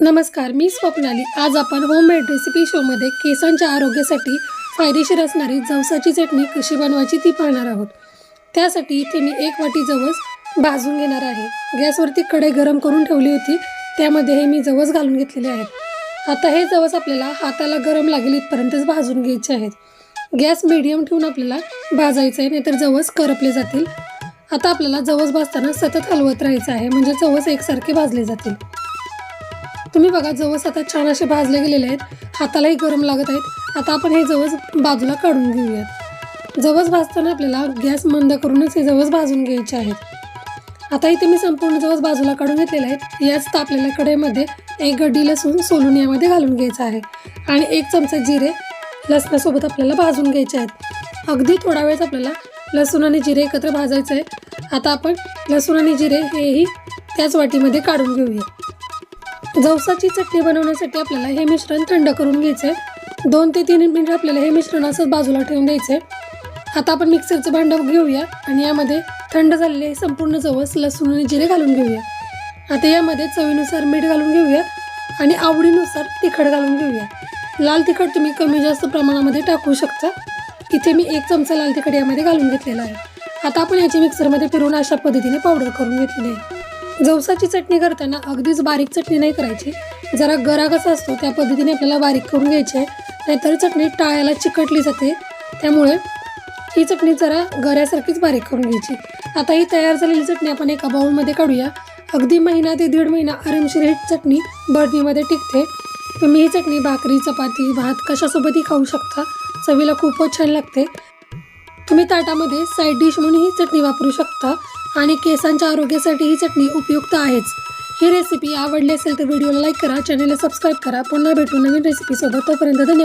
नमस्कार मी स्वप्नाली आज आपण होममेड रेसिपी शोमध्ये केसांच्या आरोग्यासाठी फायदेशीर असणारी जवसाची चटणी कशी बनवायची ती पाहणार आहोत. त्यासाठी इथे मी एक वाटी जवस भाजून घेणार आहे. गॅसवरती कढई गरम करून ठेवली होती त्यामध्ये हे मी जवस घालून घेतलेले आहेत. आता हे जवस आपल्याला हाताला गरम लागेल इथपर्यंतच भाजून घ्यायचे आहेत. गॅस मिडियम ठेवून आपल्याला भाजायचं आहे नाहीतर जवस करपले जातील. आता आपल्याला जवस भाजताना सतत हलवत राहायचं आहे म्हणजे जवस एकसारखे भाजले जातील. तुम्ही बघा जवस आता छान असे भाजले गेलेले आहेत. हातालाही गरम लागत आहेत. आता आपण हे जवस बाजूला काढून घेऊयात. जवस भाजताना आपल्याला गॅस मंद करूनच हे जवस भाजून घ्यायचे आहेत. आता इथे मी संपूर्ण जवस बाजूला काढून घेतलेले आहेत याच तापलेल्या कढईमध्ये एक गड्डी लसूण सोलून यामध्ये घालून घ्यायचं आहे. आणि एक चमचा जिरे लसणासोबत आपल्याला भाजून घ्यायचे आहेत. अगदी थोडा वेळच आपल्याला लसूण आणि जिरे एकत्र भाजायचं आहे. आता आपण लसूण आणि जिरे हेही त्याच वाटीमध्ये काढून घेऊया. जवसाची चटणी बनवण्यासाठी आपल्याला हे मिश्रण थंड करून घ्यायचं आहे दोन ते तीन मिनिट आपल्याला हे मिश्रण असंच बाजूला ठेवून द्यायचं आहे आता आपण मिक्सरचं भांडं घेऊया आणि यामध्ये थंड झालेले हे संपूर्ण जवस लसूण आणि जिरे घालून घेऊया. आता यामध्ये चवीनुसार मीठ घालून घेऊया आणि आवडीनुसार तिखट घालून घेऊया. लाल तिखट तुम्ही कमी जास्त प्रमाणामध्ये टाकू शकता. इथे मी एक चमचा लाल तिखट यामध्ये घालून घेतलेला आहे. आता आपण याची मिक्सरमध्ये फिरून अशा पद्धतीने पावडर करून घेतलेली आहे. जवसाची चटणी करताना अगदीच बारीक चटणी नाही करायची. जरा गरा कसा असतो त्या पद्धतीने आपल्याला बारीक करून घ्यायची. आहे नाहीतर चटणी टाळ्याला चिकटली जाते. त्यामुळे ही चटणी जरा गऱ्यासारखीच बारीक करून घ्यायची. आता ही तयार झालेली चटणी आपण एका बाऊलमध्ये काढूया. अगदी महिना ते दीड महिना आरामशीर ही चटणी बरणीमध्ये टिकते. तुम्ही ही चटणी भाकरी चपाती भात कशासोबतही खाऊ शकता. चवीला खूपच छान लागते. तुम्ही ताटामध्ये साईड डिश म्हणून ही चटणी वापरू शकता. आणि केसांच्या आरोग्यासाठी ही चटणी उपयुक्त आहेच. ही रेसिपी आवडली असेल तर व्हिडिओला लाईक करा चॅनलला सबस्क्राईब करा. पुन्हा भेटू नवीन रेसिपीसोबत तोपर्यंत धन्यवाद.